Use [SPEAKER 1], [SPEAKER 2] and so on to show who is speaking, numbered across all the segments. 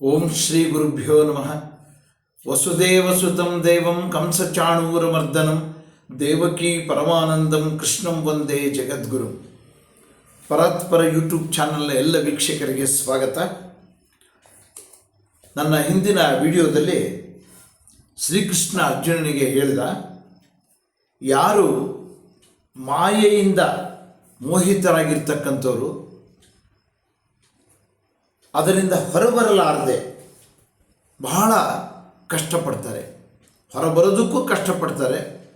[SPEAKER 1] ಓಂ ಶ್ರೀ ಗುರುಭ್ಯೋ ನಮಃ. ವಸುದೇವಸುತಂ ದೇವಂ ಕಂಸಚಾಣೂರಮರ್ದನಂ ದೇವಕಿ ಪರಮಾನಂದಂ ಕೃಷ್ಣಂ ವಂದೇ ಜಗದ್ಗುರು. ಪರಾತ್ಪರ ಯೂಟ್ಯೂಬ್ ಚಾನಲ್ನ ಎಲ್ಲ ವೀಕ್ಷಕರಿಗೆ ಸ್ವಾಗತ. ನನ್ನ ಹಿಂದಿನ ವಿಡಿಯೋದಲ್ಲಿ ಶ್ರೀಕೃಷ್ಣ ಅರ್ಜುನನಿಗೆ ಹೇಳಿದ, ಯಾರು ಮಾಯೆಯಿಂದ ಮೋಹಿತರಾಗಿರ್ತಕ್ಕಂಥವ್ರು ಅದರಿಂದ ಹೊರಬರಲಾರದೆ ಬಹಳ ಕಷ್ಟಪಡ್ತಾರೆ. ಹೊರಬರೋದಕ್ಕೂ ಕಷ್ಟಪಡ್ತಾರೆ.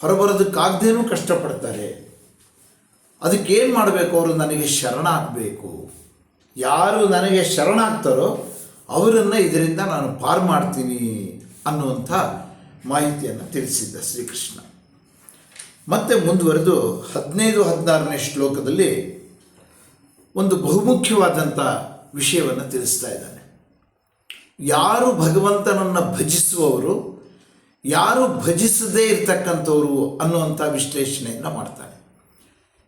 [SPEAKER 1] ಹೊರಬರೋದಕ್ಕಾಗ್ದೇನೂ ಕಷ್ಟಪಡ್ತಾರೆ. ಅದಕ್ಕೇನು ಮಾಡಬೇಕು ಅವರು? ನನಗೆ ಶರಣಾಗಬೇಕು ಯಾರು ನನಗೆ ಶರಣಾಗ್ತಾರೋ ಅವರನ್ನು ಇದರಿಂದ ನಾನು ಪಾರು ಮಾಡ್ತೀನಿ ಅನ್ನುವಂಥ ಮಾಹಿತಿಯನ್ನು ತಿಳಿಸಿದ್ದ ಶ್ರೀಕೃಷ್ಣ. ಮತ್ತೆ ಮುಂದುವರೆದು ಹದಿನೈದು ಹದಿನಾರನೇ ಶ್ಲೋಕದಲ್ಲಿ ಒಂದು ಬಹುಮುಖ್ಯವಾದಂಥ ವಿಷಯವನ್ನು ತಿಳಿಸ್ತಾ ಇದ್ದಾನೆ. ಯಾರು ಭಗವಂತನನ್ನು ಭಜಿಸುವವರು, ಯಾರು ಭಜಿಸದೇ ಇರತಕ್ಕಂಥವ್ರು ಅನ್ನುವಂಥ ವಿಶ್ಲೇಷಣೆಯನ್ನು ಮಾಡ್ತಾನೆ.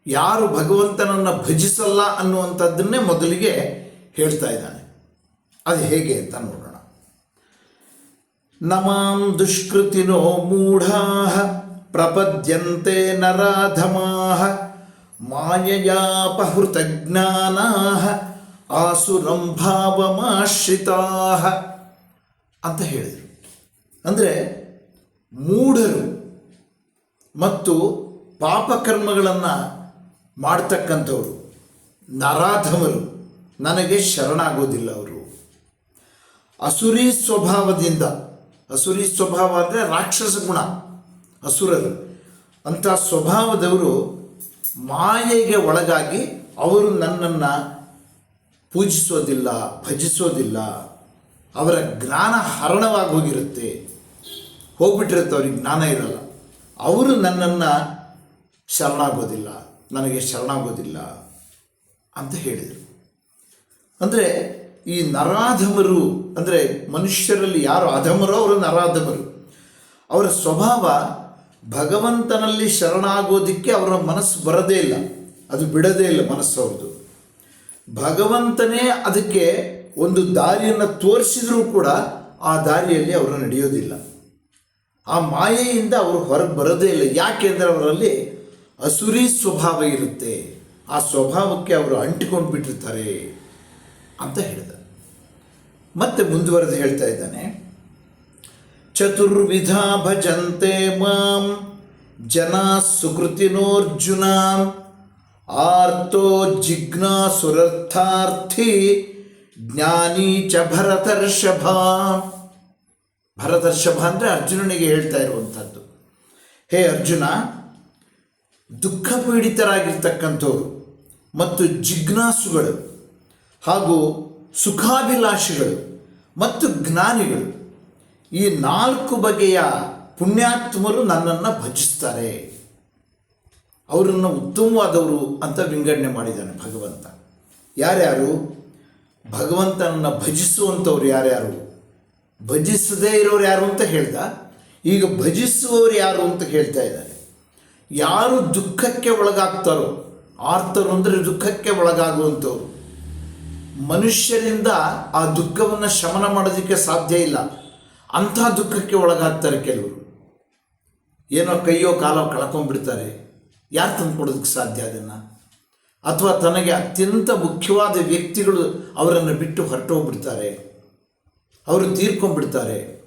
[SPEAKER 1] ಯಾರು ಭಗವಂತನನ್ನು ಭಜಿಸಲ್ಲ ಅನ್ನುವಂಥದ್ದನ್ನೇ ಮೊದಲಿಗೆ ಹೇಳ್ತಾ ಇದ್ದಾನೆ. ಅದು ಹೇಗೆ ಅಂತ ನೋಡೋಣ. ನಮಾಂ ದುಷ್ಕೃತಿನೋ ಮೂಢಾ, ಪ್ರಪದ್ಯಂತೆ ನರಾಧಮಾಃ, ಮಾಯಯಾಪಹೃತಜ್ಞಾನಾ ಆಸುರಂ ಭಾವಮಾಶ್ರಿತಾ ಅಂತ ಹೇಳಿದರು. ಅಂದರೆ ಮೂಢರು ಮತ್ತು ಪಾಪಕರ್ಮಗಳನ್ನು ಮಾಡ್ತಕ್ಕಂಥವರು, ನರಾಧಮರು, ನನಗೆ ಶರಣಾಗೋದಿಲ್ಲ ಅವರು. ಅಸುರಿ ಸ್ವಭಾವದಿಂದ, ಅಸುರಿ ಸ್ವಭಾವ ಅಂದರೆ ರಾಕ್ಷಸ ಗುಣ, ಅಸುರರು. ಅಂಥ ಸ್ವಭಾವದವರು ಮಾಯೆಗೆ ಒಳಗಾಗಿ ಅವರು ನನ್ನನ್ನು ಪೂಜಿಸೋದಿಲ್ಲ, ಭಜಿಸೋದಿಲ್ಲ, ಅವರ ಜ್ಞಾನ ಹರಣವಾಗಿ ಹೋಗಿರುತ್ತೆ. ಹೋಗ್ಬಿಟ್ಟಿರುತ್ತೆ, ಅವ್ರಿಗೆ ಜ್ಞಾನ ಇರಲ್ಲ. ಅವರು ನನ್ನನ್ನು ಶರಣಾಗೋದಿಲ್ಲ, ನನಗೆ ಶರಣಾಗೋದಿಲ್ಲ ಅಂತ ಹೇಳಿದರು. ಅಂದರೆ ಈ ನರಾಧಮರು, ಅಂದರೆ ಮನುಷ್ಯರಲ್ಲಿ ಯಾರು ಅಧಮರೋ ಅವರು ನರಾಧಮರು. ಅವರ ಸ್ವಭಾವ ಭಗವಂತನಲ್ಲಿ ಶರಣಾಗೋದಿಕ್ಕೆ ಅವರ ಮನಸ್ಸು ಬರದೇ ಇಲ್ಲ. ಅದು ಬಿಡದೇ ಇಲ್ಲ ಮನಸ್ಸು ಅವ್ರದ್ದು ಭಗವಂತನೇ ಅದಕ್ಕೆ ಒಂದು ದಾರಿಯನ್ನು ತೋರಿಸಿದರೂ ಕೂಡ ಆ ದಾರಿಯಲ್ಲಿ ಅವರು ನಡೆಯೋದಿಲ್ಲ. ಆ ಮಾಯೆಯಿಂದ ಅವರು ಹೊರಗೆ ಬರೋದೇ ಇಲ್ಲ. ಯಾಕೆಂದರೆ ಅವರಲ್ಲಿ ಅಸುರಿ ಸ್ವಭಾವ ಇರುತ್ತೆ. ಆ ಸ್ವಭಾವಕ್ಕೆ ಅವರು ಅಂಟಿಕೊಂಡು ಬಿಟ್ಟಿರ್ತಾರೆ ಅಂತ ಹೇಳಿದ. ಮತ್ತೆ ಮುಂದುವರೆದು ಹೇಳ್ತಾ ಇದ್ದಾನೆ. ಚತುರ್ವಿಧ ಭಜಂತೆ ಮಾಂ ಜನ ಸುಕೃತಿನೋರ್ಜುನ ಆರ್ತೋ ಜಿಜ್ಞಾಸುರರ್ಥಾರ್ಥಿ ಜ್ಞಾನಿ ಚ ಭರತರ್ಷಭ ಭರತರ್ಷಭ ಅಂದರೆ ಅರ್ಜುನನಿಗೆ ಹೇಳ್ತಾ ಇರುವಂಥದ್ದು. ಹೇ ಅರ್ಜುನ ದುಃಖ ಪೀಡಿತರಾಗಿರ್ತಕ್ಕಂಥವ್ರು ಮತ್ತು ಜಿಜ್ಞಾಸುಗಳು ಹಾಗೂ ಸುಖಾಭಿಲಾಷಿಗಳು ಮತ್ತು ಜ್ಞಾನಿಗಳು ಈ ನಾಲ್ಕು ಬಗೆಯ ಪುಣ್ಯಾತ್ಮರು ನನ್ನನ್ನು ಭಜಿಸ್ತಾರೆ. ಅವರನ್ನು ಉತ್ತಮವಾದವರು ಅಂತ ವಿಂಗಡಣೆ ಮಾಡಿದ್ದಾನೆ ಭಗವಂತ. ಯಾರ್ಯಾರು? ಭಗವಂತನನ್ನು ಭಜಿಸುವಂಥವ್ರು ಯಾರ್ಯಾರು? ಭಜಿಸದೇ ಇರೋರು ಯಾರು ಅಂತ ಹೇಳ್ದ? ಈಗ ಭಜಿಸುವವರು ಯಾರು ಅಂತ ಹೇಳ್ತಾ ಇದ್ದಾರೆ. ಯಾರು ದುಃಖಕ್ಕೆ ಒಳಗಾಗ್ತಾರೋ, ಆರ್ತರು ಅಂದರೆ ದುಃಖಕ್ಕೆ ಒಳಗಾಗುವಂಥವ್ರು ಮನುಷ್ಯರಿಂದ ಆ ದುಃಖವನ್ನು ಶಮನ ಮಾಡೋದಕ್ಕೆ ಸಾಧ್ಯ ಇಲ್ಲ. ಅಂಥ ದುಃಖಕ್ಕೆ ಒಳಗಾಗ್ತಾರೆ ಕೆಲವರು. ಏನೋ ಕೈಯೋ ಕಾಲೋ ಕಳ್ಕೊಂಡ್ಬಿಡ್ತಾರೆ. ಯಾರು ತಂದು ಕೊಡೋದಕ್ಕೆ ಸಾಧ್ಯ ಅದನ್ನು? ಅಥವಾ ತನಗೆ ಅತ್ಯಂತ ಮುಖ್ಯವಾದ ವ್ಯಕ್ತಿಗಳು ಅವರನ್ನು ಬಿಟ್ಟು ಹೊರಟೋಗ್ಬಿಡ್ತಾರೆ. ಅವರು ತೀರ್ಕೊಂಡ್ಬಿಡ್ತಾರೆ.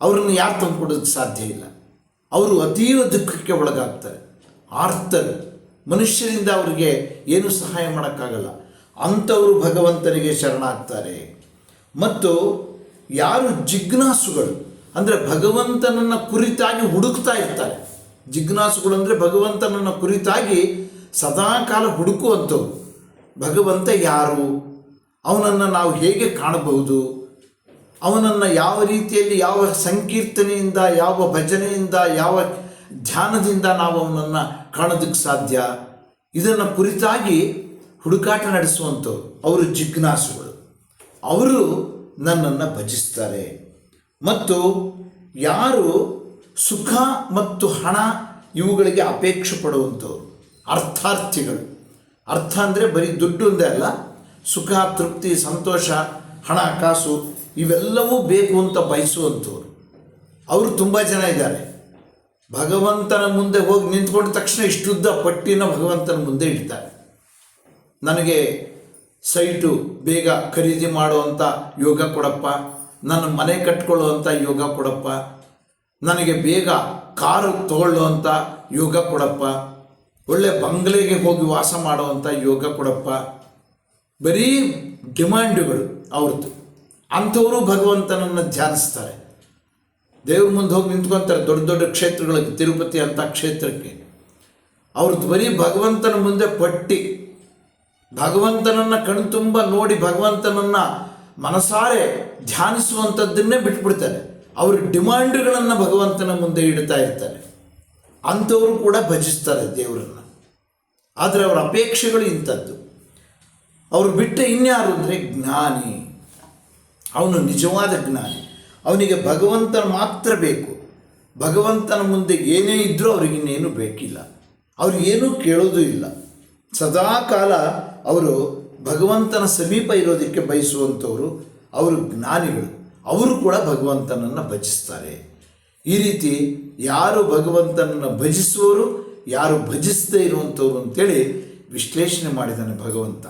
[SPEAKER 1] ಅವರನ್ನು ಯಾರು ತಂದು ಕೊಡೋದಕ್ಕೆ ಸಾಧ್ಯ ಇಲ್ಲ. ಅವರು ಅತೀವ ದುಃಖಕ್ಕೆ ಒಳಗಾಗ್ತಾರೆ. ಆರ್ತರು. ಮನುಷ್ಯರಿಂದ ಅವರಿಗೆ ಏನು ಸಹಾಯ ಮಾಡೋಕ್ಕಾಗಲ್ಲ. ಅಂಥವರು ಭಗವಂತನಿಗೆ ಶರಣಾಗ್ತಾರೆ. ಮತ್ತು ಯಾರು ಜಿಜ್ಞಾಸುಗಳು, ಅಂದರೆ ಭಗವಂತನನ್ನು ಕುರಿತಾಗಿ ಹುಡುಕ್ತಾ ಇರ್ತಾರೆ. ಜಿಜ್ಞಾಸುಗಳು ಅಂದರೆ ಭಗವಂತನನ್ನು ಕುರಿತಾಗಿ ಸದಾಕಾಲ ಹುಡುಕುವಂಥವು ಭಗವಂತ ಯಾರು? ಅವನನ್ನು ನಾವು ಹೇಗೆ ಕಾಣಬಹುದು? ಅವನನ್ನು ಯಾವ ರೀತಿಯಲ್ಲಿ ಯಾವ ಸಂಕೀರ್ತನೆಯಿಂದ, ಯಾವ ಭಜನೆಯಿಂದ, ಯಾವ ಧ್ಯಾನದಿಂದ ನಾವು ಅವನನ್ನು ಕಾಣೋದಕ್ಕೆ ಸಾಧ್ಯ? ಇದನ್ನು ಕುರಿತಾಗಿ ಹುಡುಕಾಟ ನಡೆಸುವಂಥವ್ರು ಅವರು ಜಿಜ್ಞಾಸುಗಳು. ಅವರು ನನ್ನನ್ನು ಭಜಿಸ್ತಾರೆ. ಮತ್ತು ಯಾರು ಸುಖ ಮತ್ತು ಹಣ ಇವುಗಳಿಗೆ ಅಪೇಕ್ಷೆ ಪಡುವಂಥವ್ರು, ಅರ್ಥಾರ್ಥಿಗಳು. ಅರ್ಥ ಅಂದರೆ ಬರೀ ದುಡ್ಡು ಒಂದೇ ಅಲ್ಲ, ಸುಖ, ತೃಪ್ತಿ, ಸಂತೋಷ, ಹಣ, ಕಾಸು, ಇವೆಲ್ಲವೂ ಬೇಕು ಅಂತ ಬಯಸುವಂಥವ್ರು. ಅವರು ತುಂಬ ಜನ ಇದ್ದಾರೆ. ಭಗವಂತನ ಮುಂದೆ ಹೋಗಿ ನಿಂತ್ಕೊಂಡ ತಕ್ಷಣ ಇಷ್ಟುದ್ದ ಪಟ್ಟಿನ ಭಗವಂತನ ಮುಂದೆ ಇಡ್ತಾರೆ. ನನಗೆ ಸೈಟು ಬೇಗ ಖರೀದಿ ಮಾಡುವಂಥ ಯೋಗ ಕೊಡಪ್ಪ, ನನ್ನ ಮನೆ ಕಟ್ಕೊಳ್ಳುವಂಥ ಯೋಗ ಕೊಡಪ್ಪ ನನಗೆ ಬೇಗ ಕಾರು ತಗೊಳ್ಳುವಂಥ ಯೋಗ ಕೊಡಪ್ಪ. ಒಳ್ಳೆ ಬಂಗ್ಲೆಗೆ ಹೋಗಿ ವಾಸ ಮಾಡುವಂಥ ಯೋಗ ಕೊಡಪ್ಪ. ಬರೀ ಡಿಮ್ಯಾಂಡ್ಗಳು ಅವ್ರದ್ದು. ಅಂಥವರು ಭಗವಂತನನ್ನು ಧ್ಯಾನಿಸ್ತಾರೆ. ದೇವ್ರ ಮುಂದೆ ಹೋಗಿ ನಿಂತ್ಕೊಂತಾರೆ ದೊಡ್ಡ ದೊಡ್ಡ ಕ್ಷೇತ್ರಗಳಿಗೆ, ತಿರುಪತಿ ಅಂತ ಕ್ಷೇತ್ರಕ್ಕೆ. ಅವ್ರದ್ದು ಬರೀ ಭಗವಂತನ ಮುಂದೆ ಪಟ್ಟಿ. ಭಗವಂತನನ್ನು ಕಣ್ತುಂಬ ನೋಡಿ ಭಗವಂತನನ್ನು ಮನಸಾರೆ ಧ್ಯಾನಿಸುವಂಥದ್ದನ್ನೇ ಬಿಟ್ಬಿಡ್ತಾರೆ. ಅವ್ರ ಡಿಮಾಂಡ್ಗಳನ್ನು ಭಗವಂತನ ಮುಂದೆ ಇಡ್ತಾ ಇರ್ತಾರೆ ಅಂಥವರು ಕೂಡ ಭಜಿಸ್ತಾರೆ ದೇವರನ್ನು. ಆದರೆ ಅವರ ಅಪೇಕ್ಷೆಗಳು ಇಂಥದ್ದು. ಅವರು ಬಿಟ್ಟ ಇನ್ಯಾರು ಅಂದರೆ ಜ್ಞಾನಿ. ಅವನು ನಿಜವಾದ ಜ್ಞಾನಿ. ಅವನಿಗೆ ಭಗವಂತನ ಮಾತ್ರ ಬೇಕು. ಭಗವಂತನ ಮುಂದೆ ಏನೇ ಇದ್ದರೂ ಅವ್ರಿಗಿನ್ನೇನು ಬೇಕಿಲ್ಲ. ಅವ್ರು ಏನೂ ಕೇಳೋದೂ ಇಲ್ಲ. ಸದಾ ಕಾಲ ಅವರು ಭಗವಂತನ ಸಮೀಪ ಇರೋದಕ್ಕೆ ಬಯಸುವಂಥವರು ಅವರು ಜ್ಞಾನಿಗಳು. ಅವರು ಕೂಡ ಭಗವಂತನನ್ನು ಭಜಿಸ್ತಾರೆ. ಈ ರೀತಿ ಯಾರು ಭಗವಂತನನ್ನು ಭಜಿಸುವರು ಯಾರು ಭಜಿಸದೇ ಇರುವಂಥವ್ರು ಅಂತೇಳಿ ವಿಶ್ಲೇಷಣೆ ಮಾಡಿದ್ದಾನೆ ಭಗವಂತ.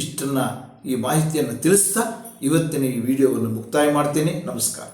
[SPEAKER 1] ಇಷ್ಟನ್ನು ಈ ಮಾಹಿತಿಯನ್ನು ತಿಳಿಸ್ತಾ ಇವತ್ತಿನ ಈ ವಿಡಿಯೋವನ್ನು ಮುಕ್ತಾಯ ಮಾಡ್ತೀನಿ. ನಮಸ್ಕಾರ.